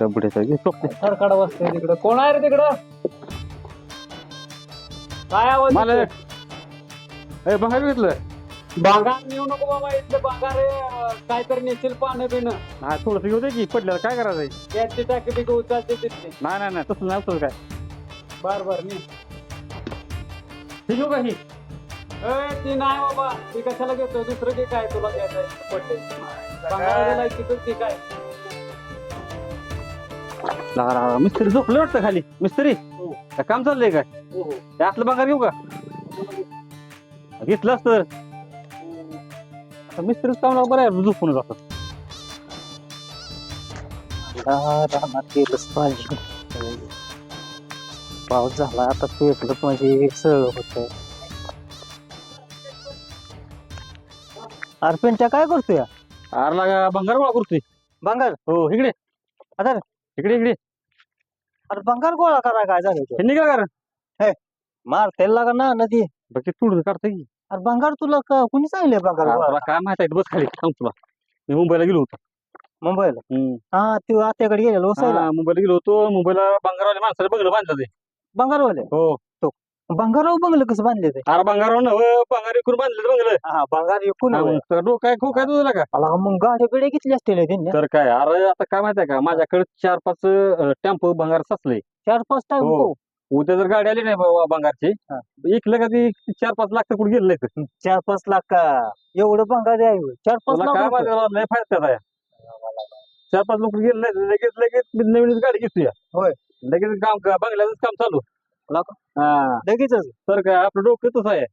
डबड्याचा घेतो सरकाड वाजतोय तिकडं. कोण आहे रे तिकडं? काय आवाज मला येतोय? ए बाहेर घेतलं बांगार नेऊ नको बाबा इथलं बांगार आहे, काहीतरी नेशील पानं बिनं हा थोडस घेऊ दे की पडल्याला काय करायचं याची टाकी बिकी उचलते तिथली. नाही नाही नाही तसं नाही तसं काय. बर बर नी हे घेऊ का ही? ए, ती नाही बाबा ती कशाला घेतोय? दुसरं की काय तुला घ्यायचं पडले बांगार तिथं ती काय? लगा लगा मिस्त्री झोपलं वाटतं खाली. मिस्त्री हो. काय काम चाललंय काय? हो हो. ते असलं बघा घेऊ का? घेतलंच तर आता मिस्त्रीच काम लावा बरं आहे झोपून जातं. गेलंच पाहिजे पाऊस झाला आता पेटलं म्हणजे सगळं होत. अरे पेंट्या काय करतोय? अरे लागा भंगार गोळा करतोय? बंगाल हो इकडे. आता इकडे इकडे. अरे बंगाल गोळा करा काय झालं? हे निघा कारण. मार त्याला लागा ना नदी. बाकी तुडून काढतोय की. अरे बंगाल तुला क- कुणी सांगितलं गोळा तुला काय माहीत आहे बस खाली सांग तुला. मी मुंबईला गेलो होतो. मुंबईला? हम्म. हा ते आत्याकडे गेलेलो वसायला हा, मुंबईला गेलो होतो मुंबईला बंगारवाले माणसाला बंगलं बांधलं ते. बंगालवाले हो. बंगाराव बंगलं कसं बांधले ते? अरे बंगारवाला नव्ह बंगार विकून बांधलं ते बंगलं. हा बंगाल विकून हा, मग तर डोकाय खोकाय तुझं का? मग गाड्या बिड्या घेतली असतील ना त्यांनी? तर काय अरे आता काय माहितीये का माझ्याकडे चार पाच टेम्पो भंगार साचले. चार पाच टाइम हो. उद्या जर गाडी आली नाही बाबा भंगारची हा. इकलं का ती चार पाच लाख तर कुठे गेले चार पाच लाख का? एवढं बंगाल आहे. चार पाच लाख काय लय फायदा आहे. चार पाच लोक गेले नाही लगेच लगेच मी नवीनच गाडी घेतोय होय. लगेच काम बंगल्याच काम चालू? हा. लगेचच. तर काय आपलं डोकं तसं आहे.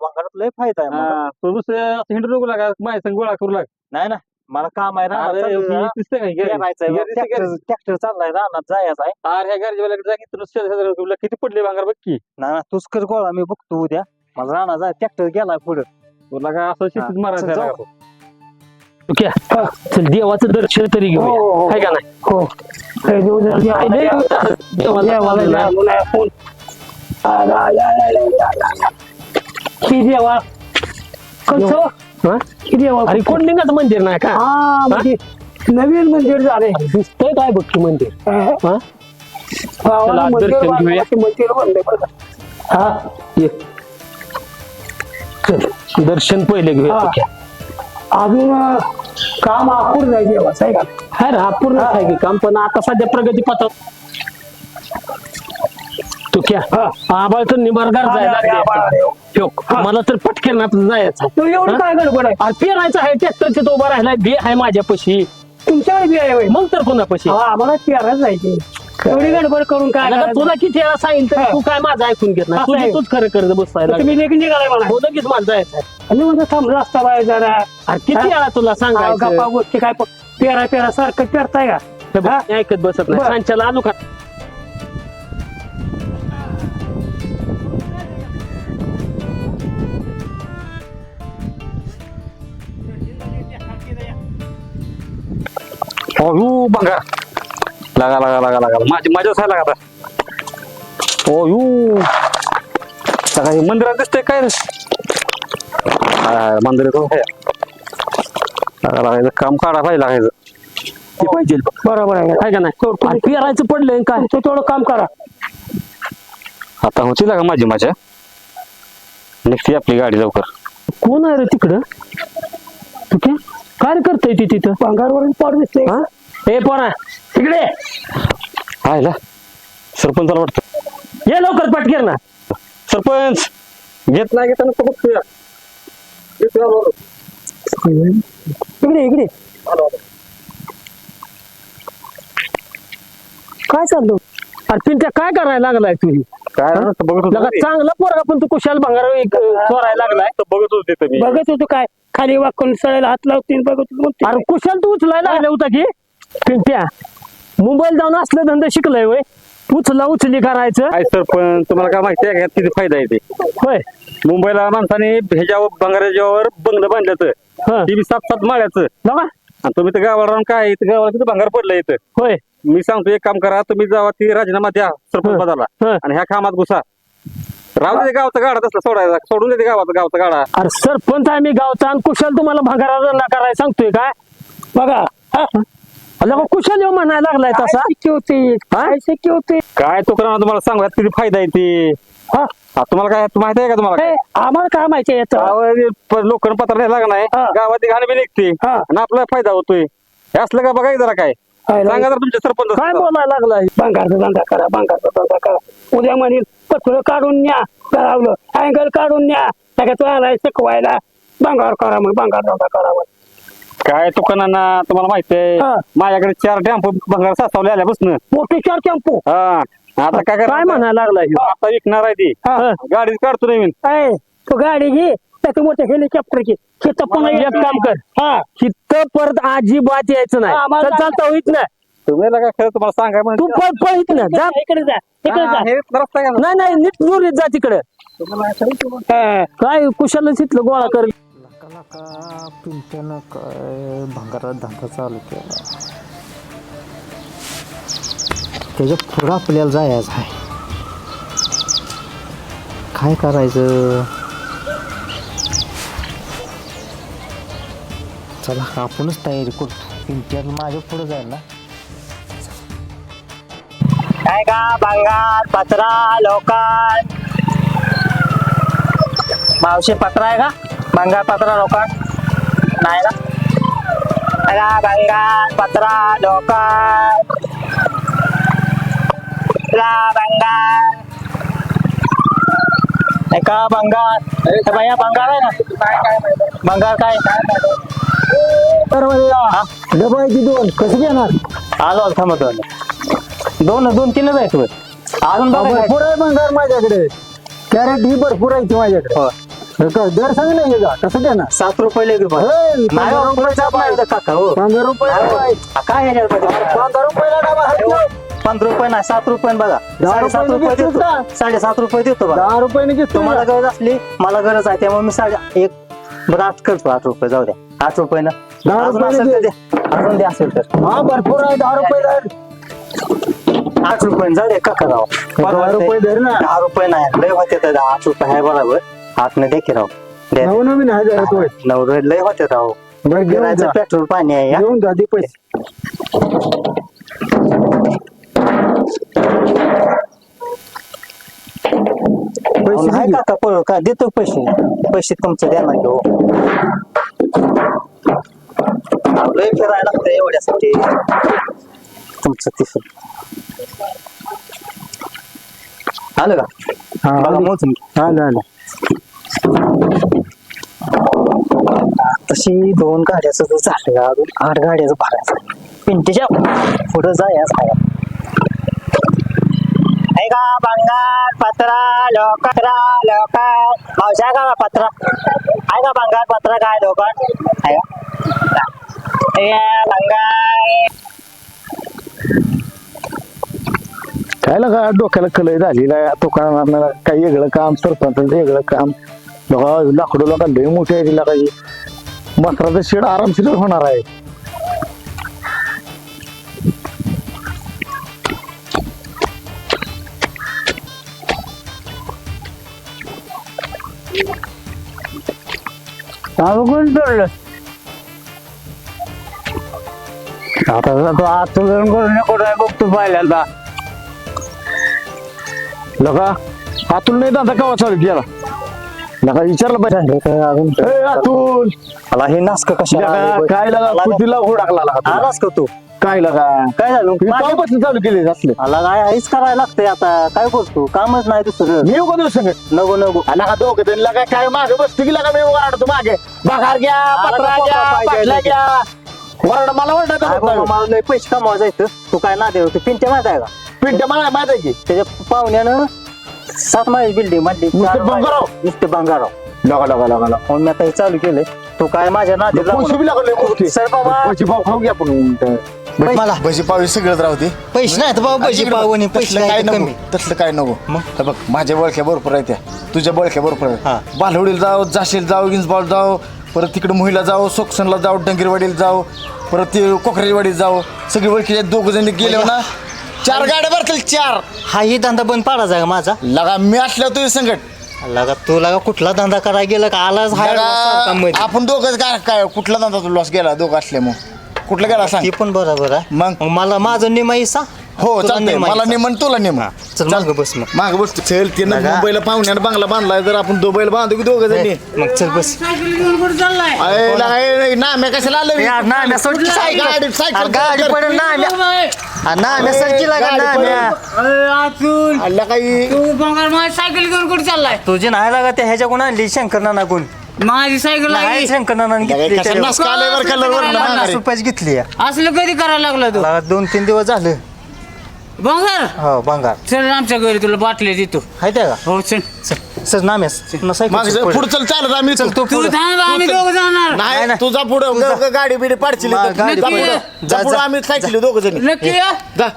बंगारात लय फायदा आहे तो दुसऱ्या हिंडू नको लागा माझ्या संग गोळा करू लाग. नाही ना. मला काम आहे अरे ही का ही? ही का? ट्रॅक्टर चाललाय रानात जायचं आहे. अरे ह्या तुला किती पडले भांगार बघ की. ना ना तूच कर गोळा मी बघतो उद्या. मला रानात जाय ट्रॅक्टर गेलाय पुढे. तुला काय असं शेतीत मारायचं जाऊ. का? चल देवाचं दर्शन तरी घेऊया. हाय का नाही? हो. काय लय देवाला देवा? कसं? हा? की देवा अरे कोंडलिंगाचं मंदिर नाही का हा म्हणजे नवीन मंदिर झाले दिसतंय काय बघ की मंदिर हा? चला, दर्शन घेऊया. मंदिर बनलंय बरं का. हा ये चल दर्शन पहिले घेऊया हा. अजून अं, काम आखूड नाही देवाचं आहे का अपूर्ण आहे की काम पण आता सध्या प्रगती पथक तू क्या आबाळ तर निबरगार जायला. ठेव. मला तर पटकन आपलं जायचं आहे. तू एवढं काय गडबड आहे अरे पेरायचं आहे ट्रॅक्टरचे तो उभा राहिलाय बे आहे माझ्यापाशी तुमच्याकडे बी आहे होय. मग तर कोणापाशी हा, आम्हाला पेरायला जायचे एवढी गडबड करून काय आता करायचं? तुला किती वेळा सांगितलं हा. तू काय माझं ऐकून घेत नाही असं तुझी. तूच खरं करत बसायला तुम्ही लेखी निघालाय मला हो लगेच मला जायचं. आणि म्हणजे थांबला असता बाहेर जरा अरे किती हा? वेळा तुला गप्पा सांगायचं गोष्टी काय प- पेरा पेरा सारखं पेरताय का हे बघ, हा? ऐकत बसत नाही बरं. सांच्याला आलो का अयो बंगार लागा लागा लागा लागा. माझी माझ्या आहे लागा आता. अयो लागा हे मंदिरात दिसतंय काय? रे हा, मंदिरात आहे लागा लागायचं काम काढा पाहिजे लागायचं. ते पाहिजे. बरोबर आहे. आहे का नाही? पेरायचं पडलंय काय? तुमचं तेवढं काम करा. आता होती लागा माझी माझ्या. निघते आपली गाडी लवकर. कोण आहे रे तिकडं? तू काय काय करतय ती तिथं? भांगारवरून पाड दिसते हा ए पोरा तिकडे आयला सरपंचाला वाटतं. ये लवकर पटकेर ना. सरपंच घेत नाही घेताना तो बघतोय इकडे इकडे काय चाललं? अरे पिंट्या काय करायला लागलाय तुम्ही काय? तर बघत लगा होतो चांगला पोरगा पण तू कुशाल भंगार चोरायला लागलाय. तर बघत होते मी. बघत होतो काय? खाली वाकून सळेला हात लावतील बघत होतो म्हणते. अरे कुशाल तू उचलायला लागला होता की? पिंट्या मुंबईला जाऊन असलं धंदा शिकलाय वय. उचला उचली करायचं. काय सरपंच तुम्हाला काय माहिती आहे का? किती फायदा आहे ते? होय. मुंबईला माणसाने ह्याच्यावर बंगाराच्यावर बंगलं बांधल्याचं. हा. ती बी सात सात माळ्याचं आणि तुम्ही तर गावाला राहून काय इथं गावाला किती भंगार पडलं इथं? होय. मी सांगतो एक काम करा तुम्ही जावा ती राजीनामा द्या सरपंच पदाला. हा. आणि ह्या कामात घुसा. राहू दे गावचा गाडा तसला सोडायचा सोडून देते गावाचा गावचा गाडा. अरे सरपंच आहे मी गावचा आणि कुशाल तुम्हाला भंगारा करायला सांगतोय काय बघा. हा? अला का कुशाल येऊ म्हणायला लागलाय तसा? होते? काय होते? काय तो करा तुम्हाला सांगू यात किती फायदा आहे ते? हा? हा, तुम्हाला काय माहिती आहे का तुम्हाला काय? आम्हाला काय माहिती आहे याचं? लोकांना पत्र नाही लागणार हा. गावात घाण बी निघते. हा. आणि आपला फायदा होतोय. हे असलं का बघा की जरा काय? काय नाही. सांगा जरा तुमच्या सरपंच काय बोलायला लागलाय? बंगारचा धंदा करा बंगारचा धंदा करा. उद्या म्हणील पत्र काढून न्या. करावलं. अँगल काढून न्या. सगळ्यात आलाय शिकवायला. बंगार करा मग बंगार धंदा करा मग. काय दुकानांना तुम्हाला माहिती हा. आहे माझ्याकडे चार टॅम्पो भंगार साचवले आल्यापासून मोठे चार टेम्पो? हा. आता काय काय म्हणायला लागलाय ह्यो? आता विकणार आहे ती. हा. गाडीच काढतो नवीन. आहे तू गाडी घे त्याचं मोठे हेलिकॉप्टर घे. शेत पुन्हा एक काम कर. हा. इथं परत अजिबात यायचं नाही. आम्हाला- चल, चालता होईत ना तुम्ही काय खरं तुम्हाला सांगाय तू म्हणजे पळ पळीत ना जा. इकडे जा. इकडे जा. हे रस्ता? नाही नाही नीट दुरीत जा तिकडे. काय कुशालच इथलं गोळा कर. त्याला का पिंट्यानं काय भंगारात धंदा चालू केला. त्याच्या पुढं आपल्याला जायचं आहे. काय करायचं? चला आपणच तयारी करतो. पिंट्यानं माझ्या पुढं जाईल ना काय का बंगाल पत्रा लोकांड मावशी पत्रा आहे का? बंगाल काय का बंगाल पत्रा लोकांड ला बंगाल काय का बंगाल हे भैया बंगाल आहे ना बंगाल काय हा? डबा आहे ती दोन कसं घेणार आलो थांबतो आलो. दोन दोन तीनच आहेत होय. अजून बघा काय. भरपूर आहे बंगार माझ्याकडे कॅरेट ही भरपूर आहे ती माझ्याकडे हो. दर सांग नाही हे का कसं घेणार सात रुपये पंधरा हो, रुपये काका हो. पंधरा रुपये. हा, काय? पंधरा रुपयाला डबा. पंधरा रुपये नाही सात रुपये बघा. दहा साडेसात रुपयाने रुपये घेतोस देतो. का? साडेसात रुपये देतो बघा. दहा रुपयाने घेतो तुम्हाला ना. गरज असली मला गरज आहे त्यामुळे मी साडे एक बरं आठ करतो आठ रुपये जाऊ द्या. आठ रुपये ना दहा अजून रुपयाने असेल तर. द्या अजून द्या असेल तर. हा भरपूर आहे दहा रुपये आठ रुपये जाऊ दे काका राव दहा रुपये धर ना. दहा रुपये नाही लय होते तर दहा आठ रुपये आहे बरोबर. न देखील राव द्या नऊ नवीन आहे जरा तो नऊ लय होते राव. बरं घेऊन पेट्रोल पाणी आहे या. घेऊन जा दे पैसे. पैसे. काका पळ का देतो पैसे. पैसे तुमचे द्या ना घेऊ. लय फिरायला लागतं एवढ्यासाठी. तुमचं तिथं. आलं का? हा, बघा आलं. मोजून घ्या. आलं आलं. तशी दोन गाड्याचं जर झालं अजून आठ गाड्याचं भरायचं पिंटीच्या पुढं जायचं आहे का बंगाल पत्रा लोकरा लोकात मावशा का पत्रा. आहे का बंगाल पत्रा काय लोकात आहे का बंगाल. काय लगा डोक्याला कलय झालेला आहे दुकानाला काही वेगळं काम सरपंच वेगळं काम. बघा लाकडं लोका लय मोठी आहे तिला काही मसराचं शेड आरामशीर होणार आहे कोण चढलं आता तो आंदोलन करून कुठे बघतो पहिल्यांदा लगा अतुल नाही दादा केव्हा चालू केला लगा विचारलं पाहिजे. अजून अतुल! मला हे नासक कशा लगा, काय लगा कुठीला हुडाकला लगा? आलास का तू. काय लगा काय झालं? केव्हापासून चालू केले असले. मला काय हेच करायला लागतंय आता. काय करतो कामच नाही दुसरं. मी का दिवस सांगत नको नको. लगा दोघं जण लगा काय मागे बसतो की लगा मी वाढतो मागे? बघार घ्या पत्रा घ्या पाहिजे लगेच? घ्या. वरड मला काय बाबा, मला लय पैसे कमवायचं इथं. तू काय ना देऊ तू पिंट्या माहीत आहे का? पिंट मला माहीत आहे की. त्याच्या पाहुण्यानं सात माळी बिल्डिंगमध्ये नुसतं बंगाराव? नुसतं बंगाराव. लगा लगा लगा लगा. म्हणून मी आता हे चालू केलंय. तू काय माझ्या नादी पैसे बी लागले सर बाबा पैसे भाव खाऊ घ्या आपण. मला. भजी पाव हे सगळं राहू दे. पैसे नाही तर बाबा पैसे तसलं काय कमी. तसलं काय नको. हे बघ माझ्या बळख्या बरोबर आहेत त्या. तुझ्या बळख्या बरोबर हा. आहेत बालवडीला जाऊ जाशील जाऊ गिंजबाळ जाऊ परत तिकडे मोहिला जाऊ सोक्सनला जाऊ डंगीरवाडीला जाऊ परत ते कोकरेवाडीला जाऊ सगळी ओळखी दोघ जण गेले ना चार गाड्या भरतील चार. हा ही धंदा बंद पाडायचा का माझा? लगा मी असल्या तुझे संकट लगा तू लगा कुठला धंदा करायला गेला का? आलाच हाय लगा, मध्ये. आपण दोघं काय काय कुठला धंदा तू लॉस गेला? दोघं असल्या मग. कुठला गेला सांग. ती पण बरोबर आहे. मग? मला माझं निमा हिस्सा? हो चालतंय. निमा मला. नेमन तुला नेम. चल मागं बस मग. माग बस. चल ते लगा. मुंबईला पाहुण्यानं बांगला बांधलाय तर आपण दो बैल बांधू की दोघं जणी? मग चल बस. अय, ए, ना मी कशाला आलो? यार, ना, मी सोड की सायकल. गाडी सायकल गाडी कर. पडेल ना मी- ना मी सरकी लागा गाडी ना पडेल. अतुल. अल्ला काही? तू बंगाल माझी सायकल घेऊन कुठे चाललाय? तुझी नाही लागा त्या ह्याच्या कोण आणली शंकर नाना कोण माझी सायकल नाही शंकर नाना घेतली कशाला त्याच्यावर. नासका आलाय बरं कलर वर ना पन्नास माघारी. रुपयाची घेतली या. असलं कधी करायला लागला तू? दोन तीन दिवस झाले. बंगार हो बंगार चल आमच्या घरी तुला बाटल्या देतो. हाय त्या का? हो चल. सर नाम्यास माग पुढे. चल चालत आम्ही चल तू तू. पुढं. थांब आम्ही दोघं जाणार. नाही. तुझा पुढे गाडी बिडी पाडची मा- गाडी पुढं. जा, जा. आम्ही सायकल दोघं जणी. नक्की या? जा.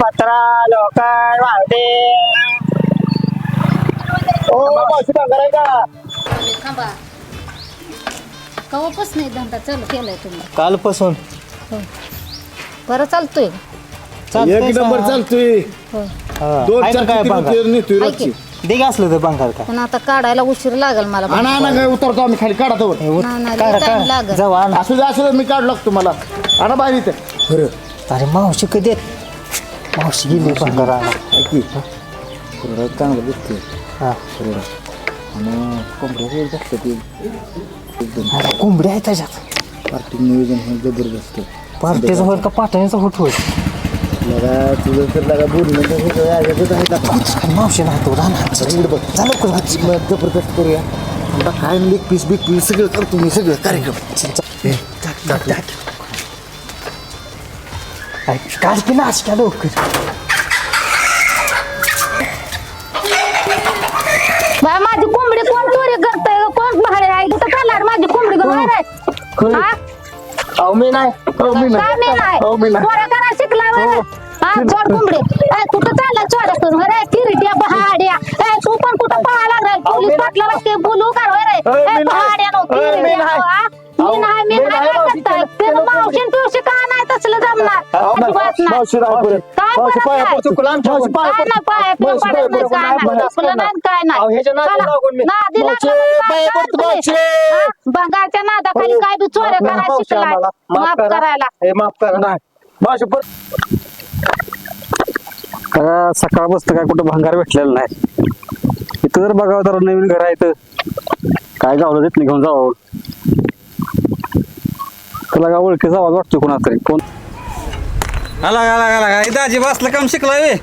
पत्रा लोकर वावटे ओ मावशी भांगार आहे का? थांबा. कवापच नाही धंदा चालू केलाय तुम्ही? कालपासून. बरं चालतोय. एक नंबर चालतोय. दोन आहे चार काय किती? रुपये नेतोय की? दिग असलं तर बंगार काय पण आता काढायला उशीर लागेल मला आणा आणा काय उतरतो आम्ही खाली काढा तो नाही, नाही, काढा, लई time काढा. लागेल. जाऊ आण. असू दे असू दे मी काढू लागतो मला आणा बाहेर इथे. खरं अरे मावशी कधी येत मावशी गेली बंगार आणा ऐकी खरं चांगलं दिसते हा. आणि कोंबड्या जास्त ती अरे कोंबडी आहे त्याच्यात. पार्टी नियोजन हे जबरदस्त पार्टीचा होईल का होत होईल? लगा तुझं तर लगा बोलणं तर काय ऐकतच आहे का? मावशी नाही तो राहणार इकडे बघ झालं का भाजी? मग जबरदस्त करूया आता काय लेग पीस बिग पीस सगळं करतो मी सगळं कार्यक्रम की का लवकर बाय माझी कोंबडी कोण चोरी करतोय कोण बाहेर आहे? कुठं चालणार माझी कोंबडी गं बाहेर आहे? हा? अहो मी नाही. मी काय नाही. मी नाही. चोऱ्या करा हा कोंबडी ए, कुठं चालला चोऱ्या करून अरे किरट्या पहाड्या ए तू पण कुठं लागलाय पोलीस पाटलाला ते बोलू का रे ए मी नाही. पहाड्या नो हो, मी नाही. हा? मी नाही मी मी नाही नाही, काय मावशी, करताय केलं- त्यानं केलं मावशीन तुळशी का नाही तसलं जमणार अजिबात नाही. मावशी राग बरं. काय मावशी म्हणत पाया नाही? पडतो, तुला आमच्या मावशी पाया काय पडतो. नाही पाया पिया मावशी पडत पाया नाही पडतो, काय नाही नाही म्हणत तसलं असताना. नाही काय अहो, ह्याच्या नाही नादी चला. लागून मी- नादी मावशी, लागलं म्हणजे पाया काय करतोय? हा? बंगारच्या नादाखाली काय बी चोऱ्या करायला शिकलाय. माफ करा. करायला हे माफ करा नाही सकाळ बसतं काय कुठं भंगार भेटलेलं नाही. इथं जर बघावं तर नवीन घर आहे इथं. काय गावलं तिथली घेऊन जावं तुला का ओळखीचा आवाज वाटतो कोणा? तरी कोण आला आला आला आला इथं अजिब असलं काम शिकलाय वे.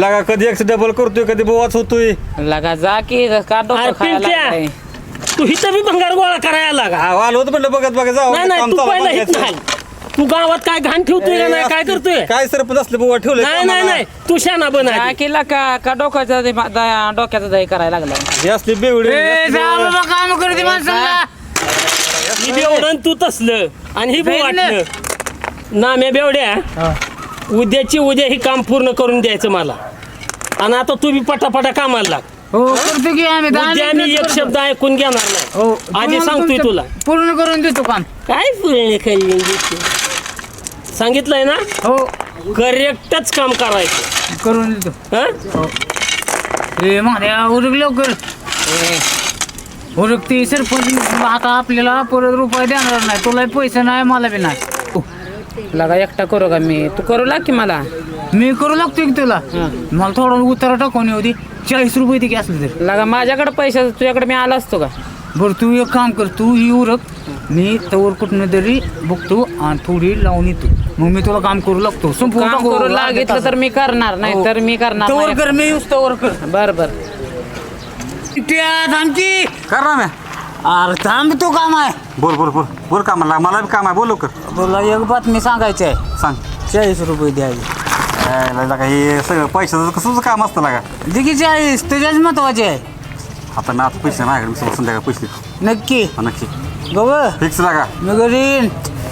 लागा कधी एक डबल करतोय कधी बोवाच होतोय. लगा जा की का अरे डोकं खायला पिंट्या, लागलंय? तू हिथं बी भंगार गोळा करायला लागा. आलो होतं म्हणलं बघत बघत जाऊ. नाही नाही तू पहिला हित नाही तू गावात काय घाण ठेवतोय का नाही? काय करतोय? काय सरपंच असले बोवा ठेवले नाही नाही नाही. तू शाना बन जा की लका का डोक्याचा डोक्याचा दही करायला लागलाय. हे असले बेवडे. काम करते माणसाला. ही तू तसलं. आणि ही वाटलं नाम्या बेवड्या उद्याची उद्या ही काम पूर्ण करून द्यायचं मला. आणि आता तू बी पटापटा कामाला लाग. हो करतो की आम्ही. दहा उद्या मी मिनिटात एक करतो. शब्द ऐकून घेणार नाही. हो आधी तुम्हाला सांगतोय तुमचं तुला. पूर्ण करून देतो काम. काय पूर्ण देतो? सांगितलंय ना? हो. करेक्टच काम करायचं. करून देतो. हं? ए महाद्या उरक लवकर. उरक ती सरपंच आता आपल्याला परत रुपये देणार नाही. तुला पैसे नाही मला बी नाही. लगा एकटा करू का मी? तू करू लाग की मला. मी करू लागतो की तुला? मला थोडं उतारा टाकून येऊ दे. चाळीस रुपये दे की असलं तर. लगा माझ्याकडे पैसा तुझ्याकडे मी आला असतो का? बरं तू एक काम कर तू ही उरक. मी तवर कुठनं तरी बघतो आणि थोडी लावून येतो. मग मी तुला काम करू लागतो. संपूर्ण काम. करू लागितलं तर मी करणार नाही तर मी करणार तवर नाही. कर मी येऊस तवर कर. बर बर. थांबकी. कर ना म्या. अरे थांब तू काम आहे बोल बोल बोल. बोल कामाला मला बी काम आहे बोल लवकर. तुला एक बातमी सांगायची आहे सांग. चाळीस रुपये द्यायचे लगा हे सगळं पैशाचं कसं काम असतं लागा. दिगी चाळीस. तुझ्याच महत्त्वाचे आहे आता ना आता पैसे मी संध्याकाळी पैसे देतो. नक्की. हा, नक्की. गव. फिक्स लागा. मी घरी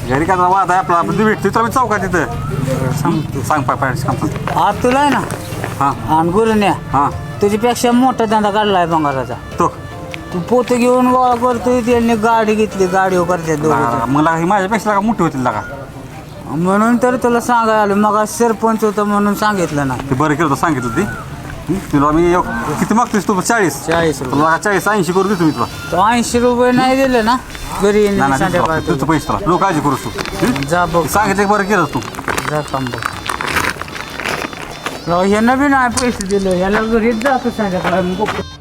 घरी का वाद आहे आपला आपण भेटतो तुला मी चौकात तिथं सांग सांग पाय पाय काम सांग आज तुला आहे ना? हां. आणि गुरुन्या हां. तुझ्यापेक्षा मोठा धंदा काढलाय बंगाराचा तो. तू पोत घेऊन गोळा करतोय त्यांनी गाडी घेतली गाडी करते लागा ही माझ्यापेक्षा लागा मोठी होतील लागा. म्हणून तर तुला सांगायला आलो मग सरपंच होतं म्हणून सांगितलं ना. ते बरं केलं सांगितलं ते? तुला मी एक- किती मागतोस तू? चाळीस. चाळीस रुपये. तुला चाळीस ऐंशी करून देतो मी तुला तो ऐंशी रुपये नाही दिले ना? घरी येईन मी नाही संध्याकाळी तुझं पैसे तुला. नो काळजी करूस तू. हं? जा बघ. सांगितलं की बरं केलं तू. जा काम बघ. राव, ह्यांना बी नाही पैसे दिले. ह्याला घरीच जातो संध्याकाळी मग बघतो.